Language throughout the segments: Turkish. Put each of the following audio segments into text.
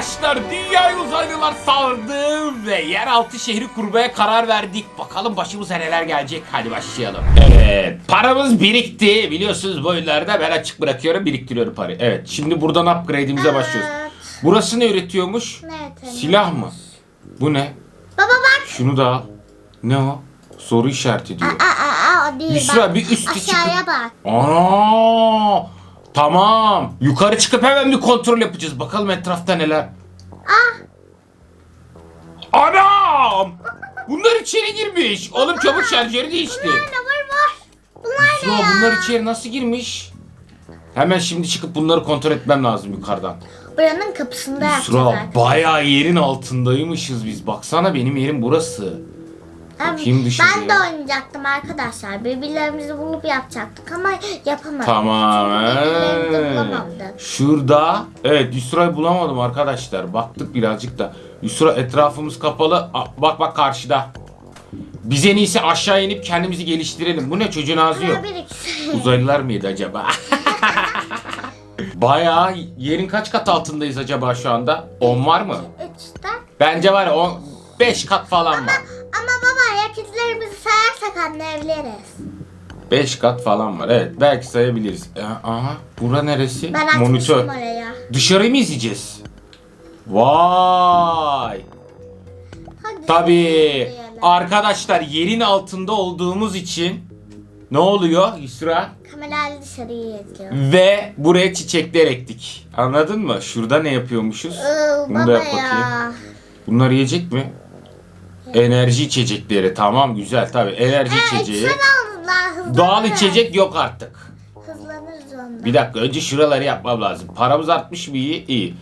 Arkadaşlar dünyayı uzaylılar sardı ve yeraltı şehri kurmaya karar verdik. Bakalım başımıza neler gelecek. Hadi başlayalım. Evet paramız birikti. Biliyorsunuz bu oyunlarda ben açık bırakıyorum biriktiriyorum parayı. Evet şimdi buradan upgrade'imize başlıyoruz. Burası ne üretiyormuş? Ne? Silah mı? Bu ne? Baba bak. Şunu da al. Ne o? Soru işareti diyor. Aa, aa, aa, o değil Yusra, bak. bir üstü Aşağıya çıkıp- bak. Ana! Tamam. Yukarı çıkıp hemen bir kontrol yapacağız. Bakalım etrafta neler. Ah. Anam! Bunlar içeri girmiş. Oğlum çabuk şarjörü değiştir. Bunlar ne var var? Bunlar ne ya? bunlar içeri nasıl girmiş? Hemen şimdi çıkıp bunları kontrol etmem lazım yukarıdan. Buranın kapısında Yusra artık. bayağı yerin altındaymışız biz. Baksana benim yerim burası. Bakayım. Ben de oynayacaktım arkadaşlar. Birbirlerimizi bulup yapacaktık ama yapamadık. Tamam. Ee. Şurada evet Yusra'yı bulamadım arkadaşlar. Baktık birazcık da. Yusra etrafımız kapalı. Aa, bak bak karşıda. Biz en iyisi aşağı inip kendimizi geliştirelim. Bu ne çocuğun ağzı yok. Uzaylılar mıydı acaba? Bayağı yerin kaç kat altındayız acaba şu anda? 10 var mı? Üç, dört. Bence var ya 10 5 kat falan var. Ama anlayabiliriz. 5 kat falan var. Evet belki sayabiliriz. Ee, aha bura neresi? Ben Monitör. oraya. Dışarıyı mı izleyeceğiz? Vay! Hadi Tabii. izleyelim. Arkadaşlar yerin altında olduğumuz için ne oluyor Yusra? Kameralar dışarıyı izliyor. Ve buraya çiçekler ektik. Anladın mı? Şurada ne yapıyormuşuz? Iı, Bunu da baba yap bakayım. ya. Bunlar yiyecek mi? Enerji içecekleri. Tamam güzel tabii. Enerji Ha, içeceği. içsen aldılar hızlanırız. Doğal içecek yok artık. Hızlanırız onda. Bir dakika önce şuraları yapmam lazım. Paramız artmış mı iyi? İyi.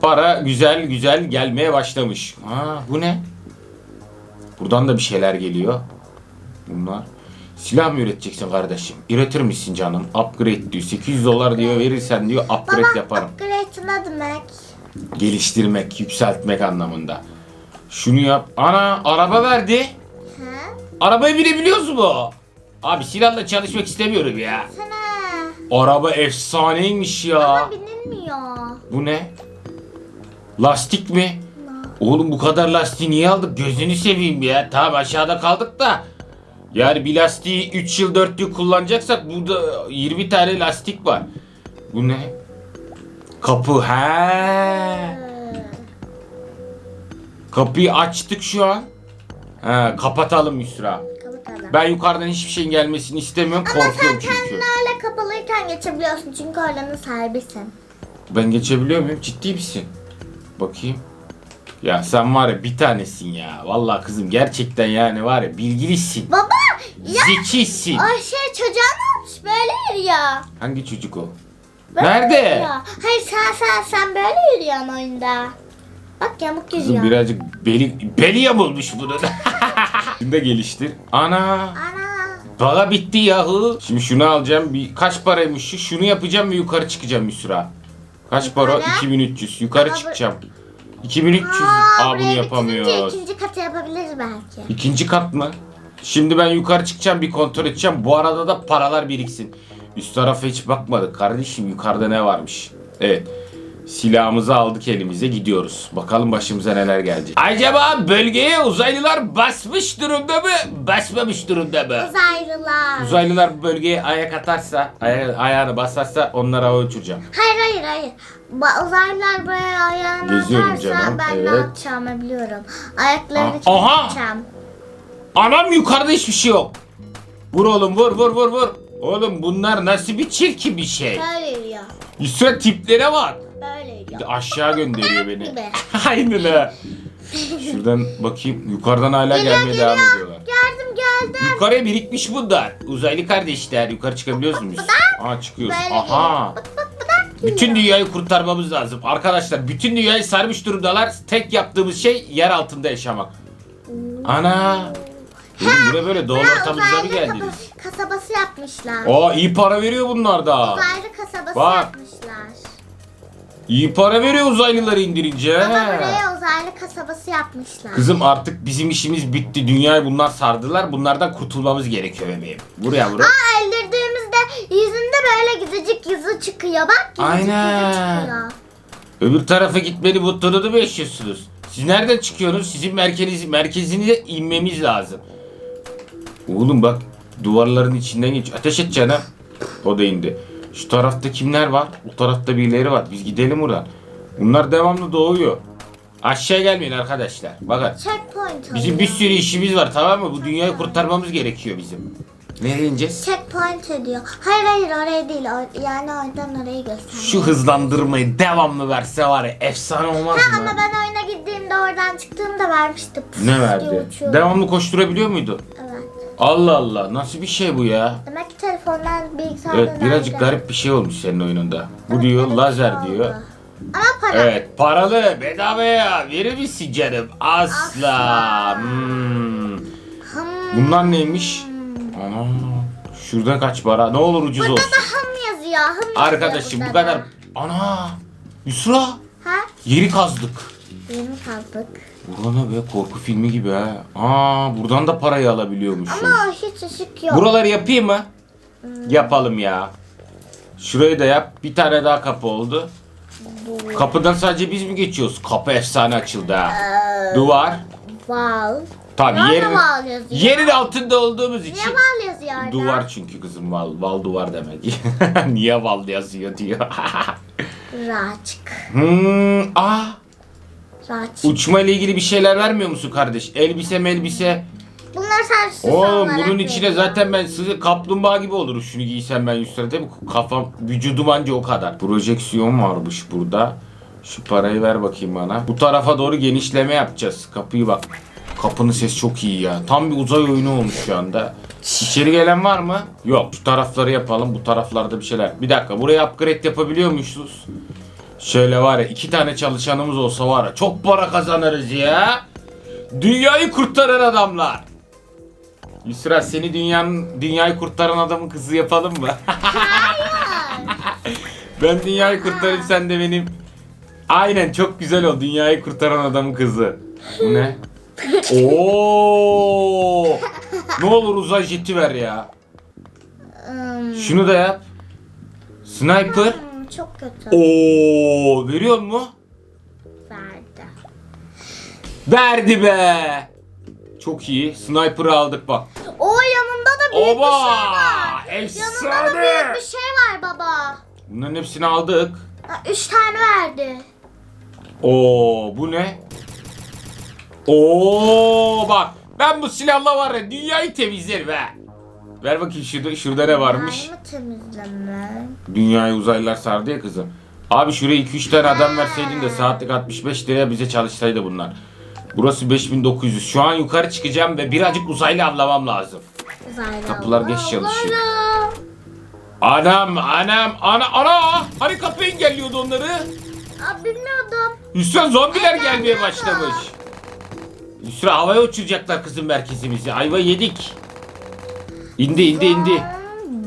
Para güzel güzel gelmeye başlamış. Ha bu ne? Buradan da bir şeyler geliyor. Bunlar. Silah mı üreteceksin kardeşim? Üretir misin canım? Upgrade diyor. 800 dolar diyor verirsen diyor upgrade Baba yaparım. upgrade ne demek? Geliştirmek, yükseltmek anlamında. Şunu yap. Ana araba verdi. Ha? Arabaya binebiliyoruz mu? Abi silahla çalışmak istemiyorum ya. Sana. Araba efsaneymiş ya. Ama binilmiyor. Bu ne? Lastik mi? Oğlum bu kadar lastiği niye aldık? Gözünü seveyim ya. Tamam aşağıda kaldık da. Yani bir lastiği 3 yıl 4 yıl kullanacaksak burada 20 tane lastik var. Bu ne? Kapı he. Kapıyı açtık şu an. He, kapatalım Yusra. kapatalım. Ben yukarıdan hiçbir şeyin gelmesini istemiyorum. Ama sen Korkuyorum çünkü. kendilerle kapalıyken geçebiliyorsun çünkü oranın sahibisin. Ben geçebiliyor muyum? Ciddi misin? Bakayım. Ya sen var ya bir tanesin ya. Vallahi kızım gerçekten yani var ya bilgilisin. Baba ya Zekisin. o şey çocuğa ne olmuş böyle yürüyor. Hangi çocuk o? Böyle Nerede? yürüyor. Hayır sen sen sen böyle yürüyorsun oyunda. Bak yamuk Kızım birazcık beli, beli yamulmuş bunun. Şunu da geliştir. Ana. Ana. Para bitti yahu. Şimdi şunu alacağım. Bir, kaç paraymış şu? Şunu yapacağım ve yukarı çıkacağım Yusra. Kaç para? Yukarı? 2300. Yukarı Ama bu- çıkacağım. 2300. Aa, Aa bunu buraya yapamıyoruz. bitirince ikinci katı yapabiliriz belki. İkinci kat mı? Şimdi ben yukarı çıkacağım bir kontrol edeceğim. Bu arada da paralar biriksin. Üst tarafa hiç bakmadık kardeşim. Yukarıda ne varmış? Evet. Silahımızı aldık elimize gidiyoruz. Bakalım başımıza neler gelecek. Acaba bölgeye uzaylılar basmış durumda mı? Basmamış durumda mı? Uzaylılar. Uzaylılar bölgeye ayak atarsa, aya- ayağını basarsa onları hava uçuracağım. Hayır hayır hayır. Ba- uzaylılar buraya ayağını Geziyorum atarsa canım, ben evet. ne yapacağımı biliyorum. Ayaklarını Aa, aha! çekeceğim. Anam yukarıda hiçbir şey yok. Vur oğlum vur vur vur vur. Oğlum bunlar nasıl bir çirkin bir şey. Böyle yürüyor. Yusra tiplere bak. Böyle. Bir de aşağı gönderiyor beni. Gibi. Aynen ha. Şuradan bakayım. Yukarıdan hala gelmeye devam ediyorlar. Geldim geldim. Yukarıya birikmiş bunlar. Uzaylı kardeşler. Yukarı çıkabiliyoruz muyuz? Aa çıkıyoruz. Böyle Aha. Bak bak. Bütün dünyayı kurtarmamız lazım. Arkadaşlar bütün dünyayı sarmış durumdalar. Tek yaptığımız şey yer altında yaşamak. Ana. Oğlum buraya böyle doğal Buraya ortamımıza mı uzaylı geldiniz? kasabası, kasabası yapmışlar. Aa iyi para veriyor bunlar da. Uzaylı kasabası Bak. yapmışlar. İyi para veriyor uzaylıları indirince. Ama buraya uzaylı kasabası yapmışlar. Kızım artık bizim işimiz bitti. Dünyayı bunlar sardılar. Bunlardan kurtulmamız gerekiyor bebeğim. Buraya vur. Aa öldürdüğümüzde yüzünde böyle gidecek yüzü çıkıyor. Bak Aynen. yüzü çıkıyor. Öbür tarafa gitmeli mutluluğunu mu yaşıyorsunuz? Siz nereden çıkıyorsunuz? Sizin merkezi, merkezinize inmemiz lazım. Oğlum bak duvarların içinden geç. Ateş et canım. O da indi. Şu tarafta kimler var? Bu tarafta birileri var. Biz gidelim oradan. Bunlar devamlı doğuyor. Aşağı gelmeyin arkadaşlar. Bakın. Checkpoint Bizim bir sürü işimiz var tamam mı? Bu dünyayı kurtarmamız gerekiyor bizim. Nereye ineceğiz? Checkpoint ediyor. Hayır hayır oraya değil. O- Yani oradan orayı göster. Şu hızlandırmayı devamlı verse var ya efsane olmaz Ha mı? ama ben oyuna gittiğimde oradan çıktığımda vermişti. Puf Ne diye verdi? Devamlı koşturabiliyor muydu? Evet. Allah Allah nasıl bir şey bu ya? Demek ki telefondan bilgisayardan Evet birazcık verdi. garip bir şey olmuş senin oyununda. Bu Evet, diyor bir lazer şey diyor. oldu. Ama para. Evet paralı bedavaya verir misin canım? Asla. Asla. Hmm. Hmm. Bunlar neymiş? Ana. Şurada kaç para? Ne olur ucuz Burada olsun. da hım yazıyor. Hım yazıyor Arkadaşım bu burada kadar. da. Ana. Yusra. Ha? Yeri kazdık. Yeni kaldık. Burada ne be korku filmi gibi ha. Aa buradan da parayı alabiliyormuşuz. Ama hiç ışık yok. Buraları yapayım mı? Yapalım ya. Şurayı da yap. Bir tane daha kapı oldu. Kapıdan sadece biz mi geçiyoruz? Kapı efsane açıldı ha. Ee, Duvar. Val. Tabii Nerede yerin, val yazıyor? yerin altında olduğumuz Niye için. val yazıyor orada? Duvar çünkü kızım val. Val duvar demek. Niye val yazıyor diyor. Raçık. hmm, aa, Raçık. uçma ile ilgili bir şeyler vermiyor musun kardeş? Elbise melbise. Bunlar sadece Oğlum bunun içine veriyor. zaten ben size kaplumbağa gibi olurum şunu giysem ben üstüne değil mi? Kafam vücudum anca o kadar. Projeksiyon varmış burada. Şu parayı ver bakayım bana. Bu tarafa doğru genişleme yapacağız. Kapıyı bak. Kapının sesi çok iyi ya. Tam bir uzay oyunu olmuş şu anda. İçeri gelen var mı? Yok. Şu tarafları yapalım. Bu taraflarda bir şeyler. Bir dakika. Buraya upgrade yapabiliyor muyuz? Şöyle var ya iki tane çalışanımız olsa var ya çok para kazanırız ya. Dünyayı kurtaran adamlar. Yusra seni dünyanın dünyayı kurtaran adamın kızı yapalım mı? ben dünyayı kurtarayım sen de benim. Aynen çok güzel o dünyayı kurtaran adamın kızı. Bu ne? Oo! Ne olur uzay jeti ver ya. Hmm, Şunu da yap. Sniper. hmm, çok kötü. Oo, veriyor mu? Verdi. Verdi be. Çok iyi. Sniper'ı aldık bak. O yanında da büyük Oba! bir şey var. Yanında Efsane! da büyük bir şey var baba. Bunların hepsini aldık. Ha, Üç tane verdi. Oo bu ne? Oo bak ben bu silahla var ya dünyayı temizlerim ha. Ver bakayım şurada, şurada ne varmış? Var mı temizleme? Dünyayı uzaylılar sardı ya kızım. Abi şuraya 2-3 tane adam verseydin de saatlik 65 liraya bize çalışsaydı bunlar. Burası 5900. Şu an yukarı çıkacağım ve birazcık uzaylı avlamam lazım. Uzaylı Kapılar geç çalışıyor. Anam anam ana ana hani kapı engelliyordu onları. Aa, bilmiyordum. Hüsran zombiler gelmeye başlamış. Hüsran havaya uçuracaklar kızım merkezimizi. Ayva yedik. İndi indi indi.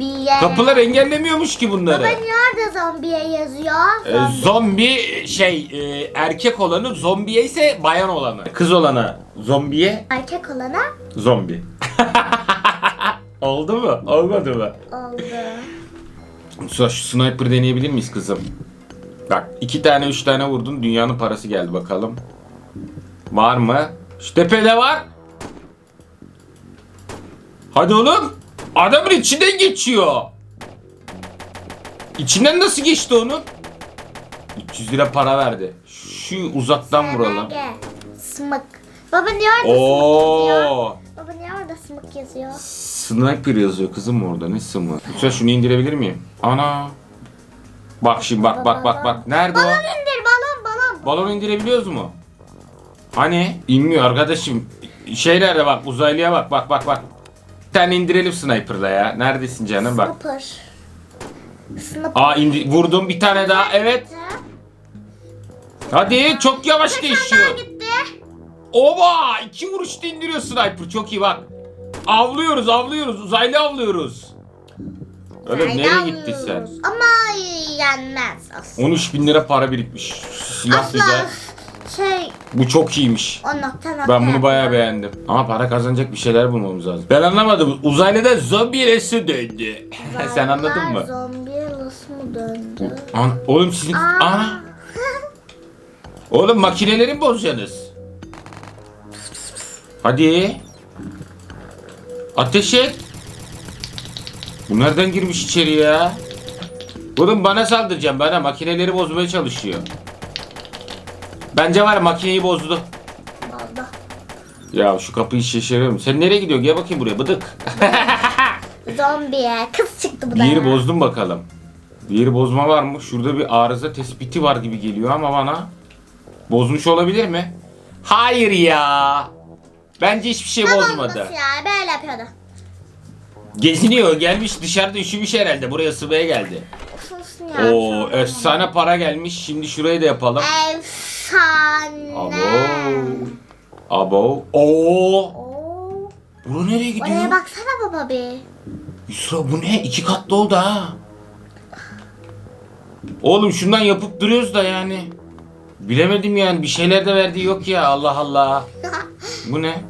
Zombiye. Kapılar engellemiyormuş ki bunları. Baba orada zombiye yazıyor? Ee, Zombi. zombi şey e, erkek olanı zombiye ise bayan olanı. Kız olana zombiye Erkek olana zombi. Oldu mu? Olmadı mı? oldu. Şu sniper deneyebilir miyiz kızım? Bak iki tane üç tane vurdun dünyanın parası geldi bakalım. Var mı? Şu tepede var. Hadi oğlum. Adamın içinden geçiyor. İçinden nasıl geçti onun? 300 lira para verdi. Şu uzaktan vuralım. Smık. Baba niye orada smık yazıyor? Oo. Baba niye orada smık yazıyor? Sniper yazıyor kızım orada. Ne sımı? Lütfen şunu indirebilir miyim? Ana. Bak şimdi bak bak bak bak. Nerede o? Balon indir balon balon. Balon indirebiliyoruz mu? Hani? İnmiyor arkadaşım. Şey nerede bak uzaylıya bak bak bak bak. Tane indirelim sniper'la ya. Neredesin canım bak. Sniper. Sniper. Aa indi vurdum bir tane daha evet. Hadi çok yavaş gitti. Oba iki vuruşta indiriyor sniper çok iyi bak. Avlıyoruz avlıyoruz uzaylı avlıyoruz. Öyle nereye gittin sen? Ama yenmez aslında. 13 bin lira para birikmiş. Silah Asla güzel. Şey Bu çok iyiymiş. o nokta nokta. Ben bunu bayağı beğendim. Ama para kazanacak bir şeyler bulmamız lazım. Ben anlamadım. Uzaylıda zombi resi döndü. Sen anladın mı? Zombi mı döndü? An oğlum sizin... Aa. Ana! Oğlum makineleri mi bozacaksınız? Hadi. Ateş et. Bu nereden girmiş içeri ya? Oğlum bana saldıracağım bana makineleri bozmaya çalışıyor. Bence var ya, makineyi bozdu. Oldu. Ya şu kapıyı şaşırıyorum. Sen nereye gidiyorsun? Gel bakayım buraya bıdık. Zombiye. Kız çıktı bu da. Ya. bozdum bakalım. Bir yeri bozma var mı? Şurada bir arıza tespiti var gibi geliyor ama bana. Bozmuş olabilir mi? Hayır ya. Bence hiçbir şey Ne bozmadı. bombası ya böyle yapıyordu. Geziniyor gelmiş dışarıda üşümüş herhalde. Buraya ısınmaya geldi. Ya. Oo efsane para gelmiş. Şimdi şurayı da yapalım. Efsane. Abo. Abo. Oo. Oo. Bura nereye gidiyor? Oraya baksana baba bir. Yusra bu ne? İki katlı oldu ha. Oğlum şundan yapıp duruyoruz da yani. Bilemedim yani bir şeyler de verdiği yok ya Allah Allah. Bu ne?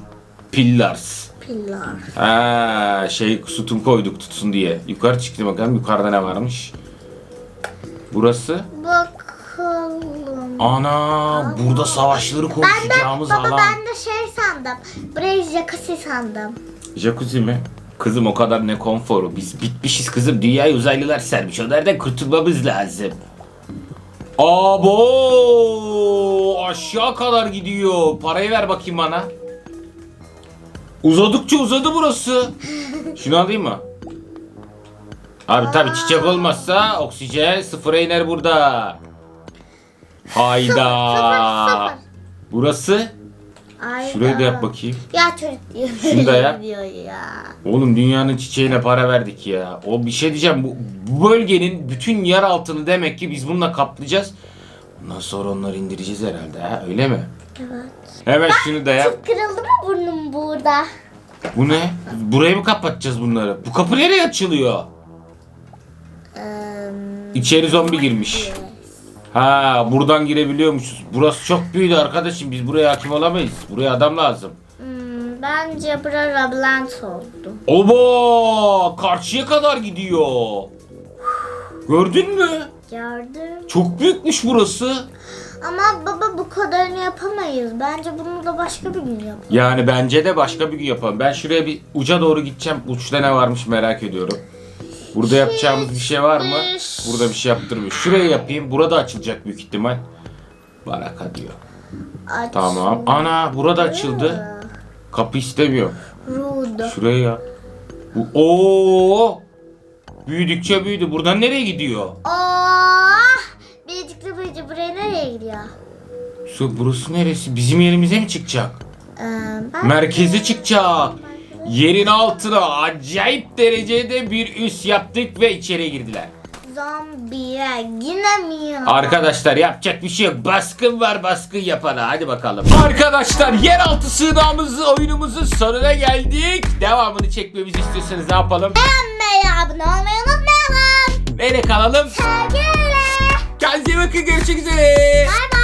Pillars. Pillar. Ha şey sütun koyduk tutsun diye. Yukarı çıktı bakalım yukarıda ne varmış. Burası. Bakalım. Ana burada savaşları Ben de konuşacağımız baba alan. ben de şey sandım. Burayı jacuzzi sandım. Jacuzzi mi? Kızım o kadar ne konforu. Biz bitmişiz kızım. Dünyayı uzaylılar sermiş. O nereden kurtulmamız lazım. Abo! Aşağı kadar gidiyor. Parayı ver bakayım bana. Uzadıkça uzadı burası. Şunu alayım mı? Abi tabi çiçek olmazsa oksijen sıfıra iner burada. Hayda. Sıfır. Burası. Ay Şurayı da yap bakayım. Ya çocuk diyor. Şunu da yap. diyor ya. Oğlum dünyanın çiçeğine para verdik ya. O bir şey diyeceğim. Bu, bu bölgenin bütün yer altını demek ki biz bununla kaplayacağız. Ondan sonra onları indireceğiz herhalde ha öyle mi? Evet. Hemen şunu da yap. Çok kırıldı mı burnum burada? Bu ne? Burayı mı kapatacağız bunları? Bu kapı nereye açılıyor? Eee, İçeri zombi girmiş. Ha buradan girebiliyormuşuz. Burası çok büyüdü arkadaşım. Biz buraya hakim olamayız. Buraya adam lazım. hmm, bence bura labirent oldu. Oba! Karşıya kadar gidiyor. Gördün mü? Gördüm. Çok büyükmüş burası. Ama baba bu kadarını yapamayız. Bence bunu da başka bir gün yapalım. Yani bence de başka bir gün yapalım. Ben şuraya bir uca doğru gideceğim. Uçta ne varmış merak ediyorum. Burada yapacağımız bir şey var mı? Burada bir şey yaptırmıyor. Şuraya yapayım. Burada açılacak büyük ihtimal. Baraka diyor. Aç. Tamam. Ana burada açıldı. Kapı istemiyor. Rude. Şuraya yap. Bu Oo! Büyüdükçe büyüdü. Buradan nereye gidiyor? Oh! Biricikli büyücü buraya nereye gidiyor? Su burası neresi? Bizim yerimize mi çıkacak? Ee, Merkeze çıkacak. Yerin altına acayip derecede bir üs yaptık ve içeri girdiler. zombiye giremiyor. Arkadaşlar yapacak bir şey yok. Baskın var baskın yapana. Hadi bakalım. Arkadaşlar yeraltı sığınağımızı oyunumuzun sonuna geldik. Devamını çekmemizi istiyorsanız ne yapalım? Beğenmeyi, abone olmayı unutmayalım. Nereye kalalım? Sevgiyle. Kendinize iyi bakın görüşmek üzere. Bay bay.